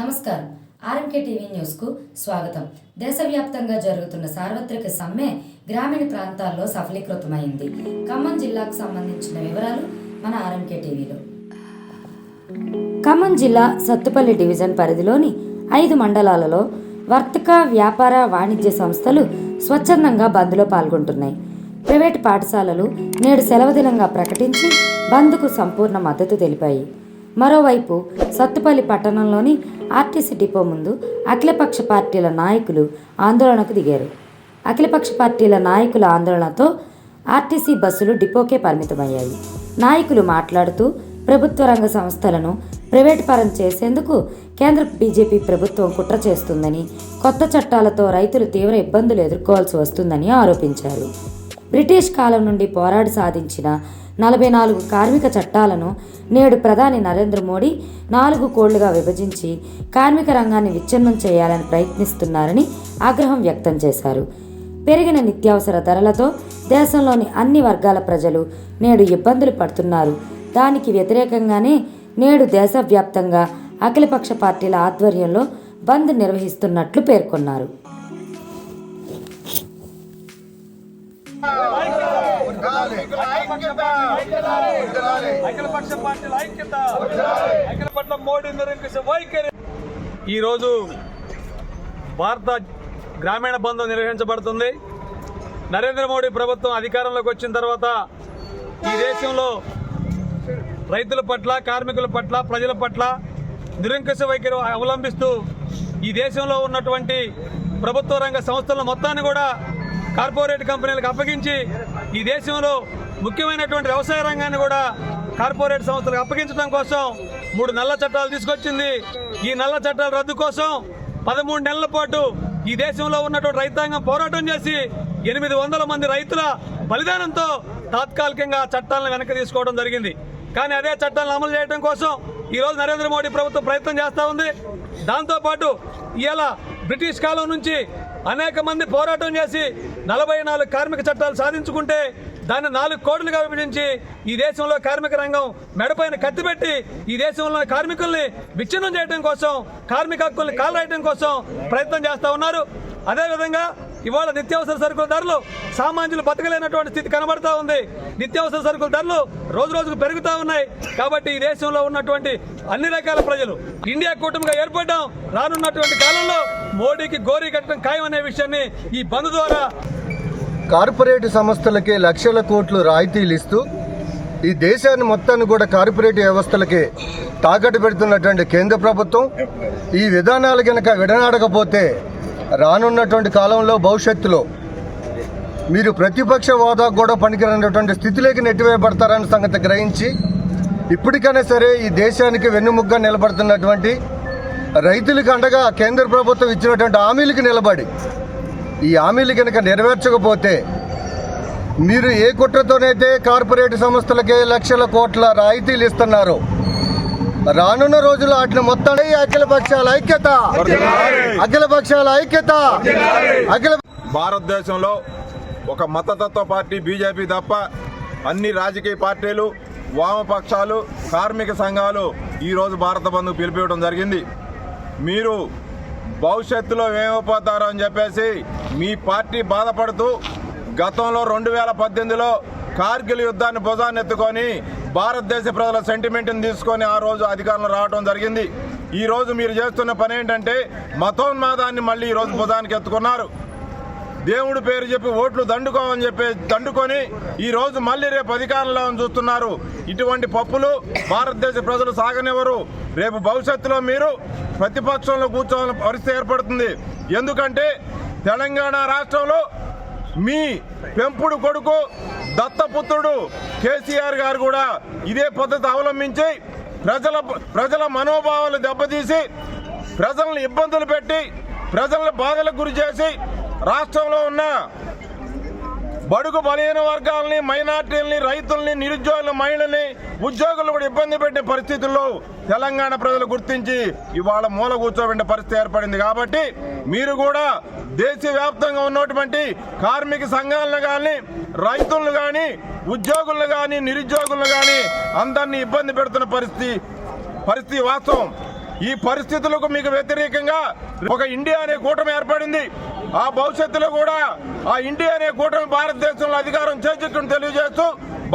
నమస్కారం. RMK TV న్యూస్కు స్వాగతం. దేశవ్యాప్తంగా జరుగుతున్న సార్వత్రిక సమ్మె గ్రామీణ ప్రాంతాల్లో సఫలీకృతమైంది. ఖమ్మం జిల్లాకు సంబంధించిన వివరాలు మన ఆర్ఎంకే టీవీలో. ఖమ్మం జిల్లా సత్తుపల్లి డివిజన్ పరిధిలోని ఐదు మండలాలలో వర్తక వ్యాపార వాణిజ్య సంస్థలు స్వచ్ఛందంగా బంద్లో పాల్గొంటున్నాయి. ప్రైవేటు పాఠశాలలు నేడు సెలవుదినంగా ప్రకటించి బంద్కు సంపూర్ణ మద్దతు తెలిపాయి. మరోవైపు సత్తుపల్లి పట్టణంలోని ఆర్టీసీ డిపో ముందు అఖిలపక్ష పార్టీల నాయకులు ఆందోళనకు దిగారు. అఖిలపక్ష పార్టీల నాయకుల ఆందోళనతో ఆర్టీసీ బస్సులు డిపోకే పరిమితమయ్యాయి. నాయకులు మాట్లాడుతూ ప్రభుత్వ రంగ సంస్థలను ప్రైవేటు పరం చేసేందుకు కేంద్ర బీజేపీ ప్రభుత్వం కుట్ర చేస్తుందని కొత్త చట్టాలతో రైతులు తీవ్ర ఇబ్బందులు ఎదుర్కోవాల్సి వస్తుందని ఆరోపించారు. బ్రిటిష్ కాలం నుండి పోరాడి సాధించిన నలభై నాలుగు కార్మిక చట్టాలను నేడు ప్రధాని నరేంద్ర మోడీ నాలుగు కోళ్ళుగా విభజించి కార్మిక రంగాన్ని విచ్ఛిన్నం చేయాలని ప్రయత్నిస్తున్నారని ఆగ్రహం వ్యక్తం చేశారు. పెరిగిన నిత్యావసర ధరలతో దేశంలోని అన్ని వర్గాల ప్రజలు నేడు ఇబ్బందులు పడుతున్నారు. దానికి వ్యతిరేకంగానే నేడు దేశవ్యాప్తంగా అఖిలపక్ష పార్టీల ఆధ్వర్యంలో బంద్ నిర్వహిస్తున్నట్లు పేర్కొన్నారు. అఖిలపక్ష పార్టీల ఐక్యత మోడీ నిరంకుశ వైఖరి ఈరోజు భారత గ్రామీణ బంధం నిర్వహించబడుతుంది. నరేంద్ర మోడీ ప్రభుత్వం అధికారంలోకి వచ్చిన తర్వాత ఈ దేశంలో రైతుల పట్ల కార్మికుల పట్ల ప్రజల పట్ల నిరంకుశ వైఖరి అవలంబిస్తూ ఈ దేశంలో ఉన్నటువంటి ప్రభుత్వ రంగ సంస్థల మొత్తాన్ని కూడా కార్పొరేట్ కంపెనీలకు అప్పగించి ఈ దేశంలో ముఖ్యమైనటువంటి వ్యవసాయ రంగాన్ని కూడా కార్పొరేట్ సంస్థలకు అప్పగించడం కోసం మూడు నల్ల చట్టాలు తీసుకొచ్చింది. ఈ నల్ల చట్టాల రద్దు కోసం పదమూడు నెలల పాటు ఈ దేశంలో ఉన్నటువంటి రైతాంగం పోరాటం చేసి ఎనిమిది వందల మంది రైతుల బలిదానంతో తాత్కాలికంగా చట్టాలను వెనక్కి తీసుకోవడం జరిగింది. కానీ అదే చట్టాలను అమలు చేయడం కోసం ఈరోజు నరేంద్ర మోడీ ప్రభుత్వం ప్రయత్నం చేస్తూ ఉంది. దాంతోపాటు ఇలా బ్రిటిష్ కాలం నుంచి అనేక మంది పోరాటం చేసి నలభై నాలుగు కార్మిక చట్టాలు సాధించుకుంటే దాన్ని నాలుగు కోట్లుగా విభజించి ఈ దేశంలో కార్మిక రంగం మెడపైన కత్తిపెట్టి ఈ దేశంలో కార్మికుల్ని విచ్ఛిన్నం చేయడం కోసం కార్మిక హక్కుల్ని కాలరాయడం కోసం ప్రయత్నం చేస్తూ ఉన్నారు. అదేవిధంగా ఇవాళ నిత్యావసర సరుకుల ధరలు సామాన్యులు బతకలేనటువంటి స్థితి కనబడతా ఉంది. నిత్యావసర సరుకుల ధరలు రోజు రోజుకు పెరుగుతూ ఉన్నాయి. కాబట్టి ఈ దేశంలో ఉన్నటువంటి అన్ని రకాల ప్రజలు ఇండియా కూటమిగా ఏర్పడడం రానున్నటువంటి కాలంలో మోడీకి గోరీ కట్టడం ఖాయం అనే విషయాన్ని ఈ బంద్ ద్వారా కార్పొరేట్ సంస్థలకి లక్షల కోట్లు రాయితీలు ఇస్తూ ఈ దేశాన్ని మొత్తాన్ని కూడా కార్పొరేట్ వ్యవస్థలకి తాకట్టు పెడుతున్నటువంటి కేంద్ర ప్రభుత్వం ఈ విధానాలు కనుక విడనాడకపోతే రానున్నటువంటి కాలంలో భవిష్యత్తులో మీరు ప్రతిపక్ష హోదా కూడా పనికిరానటువంటి స్థితిలోకి నెట్టివేయబడతారన్న సంగతి గ్రహించి ఇప్పటికైనా సరే ఈ దేశానికి వెన్నుముగ్గా నిలబడుతున్నటువంటి రైతులకు అండగా కేంద్ర ప్రభుత్వం ఇచ్చినటువంటి హామీలకు నిలబడి ఈ హామీలు కనుక నెరవేర్చకపోతే మీరు ఏ కుట్రతోనైతే కార్పొరేట్ సంస్థలకే లక్షల కోట్ల రాయితీలు ఇస్తున్నారో రానున్న రోజుల్లో వాటిని మొత్తం అఖిల పక్షాల ఐక్యత. అఖిల పక్షాల ఐక్యత. అఖిల భారతదేశంలో ఒక మతతత్వ పార్టీ బీజేపీ తప్ప అన్ని రాజకీయ పార్టీలు వామపక్షాలు కార్మిక సంఘాలు ఈరోజు భారత బంధు పిలిపివ్వడం జరిగింది. మీరు భవిష్యత్తులో ఏమైపోతారో అని చెప్పేసి మీ పార్టీ బాధపడుతూ గతంలో రెండు వేల పద్దెనిమిదిలో కార్గిల్ యుద్ధాన్ని భుజాన్ని ఎత్తుకొని భారతదేశ ప్రజల సెంటిమెంట్ని తీసుకొని ఆ రోజు అధికారంలో రావడం జరిగింది. ఈరోజు మీరు చేస్తున్న పని ఏంటంటే మతోన్మాదాన్ని మళ్ళీ ఈ రోజు భుజానికి ఎత్తుకున్నారు. దేవుడు పేరు చెప్పి ఓట్లు దండుకోమని చెప్పి దండుకొని ఈరోజు మళ్ళీ రేపు అధికారంలో చూస్తున్నారు. ఇటువంటి పప్పులు భారతదేశ ప్రజలు సాగనివ్వరు. రేపు భవిష్యత్తులో మీరు ప్రతిపక్షంలో కూర్చోవాలని పరిస్థితి ఏర్పడుతుంది. ఎందుకంటే తెలంగాణ రాష్ట్రంలో మీ పెంపుడు కొడుకు దత్తపుత్రుడు కేసీఆర్ గారు కూడా ఇదే పద్ధతి అవలంబించి ప్రజల ప్రజల మనోభావాలు దెబ్బతీసి ప్రజలను ఇబ్బందులు పెట్టి ప్రజలను బాధలకు గురి చేసి రాష్ట్రంలో ఉన్న బడుగు బలహీన వర్గాలని మైనార్టీలని రైతుల్ని నిరుద్యోగుల మహిళల్ని ఉద్యోగులు కూడా ఇబ్బంది పెట్టే పరిస్థితుల్లో తెలంగాణ ప్రజలు గుర్తించి ఇవాళ మూల కూర్చోబెట్టే పరిస్థితి ఏర్పడింది కాబట్టి మీరు కూడా దేశవ్యాప్తంగా ఉన్నటువంటి కార్మిక సంఘాలను కానీ రైతులను కానీ ఉద్యోగులను కానీ నిరుద్యోగులను కానీ అందరినీ ఇబ్బంది పెడుతున్న పరిస్థితి పరిస్థితి వాస్తవం. ఈ పరిస్థితులకు మీకు వ్యతిరేకంగా ఒక ఇండియా అనే కూటమి ఏర్పడింది. ఆ భవిష్యత్తులో కూడా ఆ ఇండియా అనే కూటమి భారతదేశంలో అధికారం చేజిట్టును తెలియజేస్తూ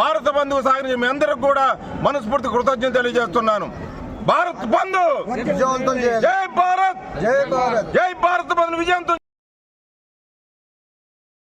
భారత బంధువు సాగించి మీ అందరికి కూడా మనస్ఫూర్తి కృతజ్ఞత తెలియజేస్తున్నాను. భారత్ బంధు! జై భారత్! జై భారత్ బంధు! విజయంతో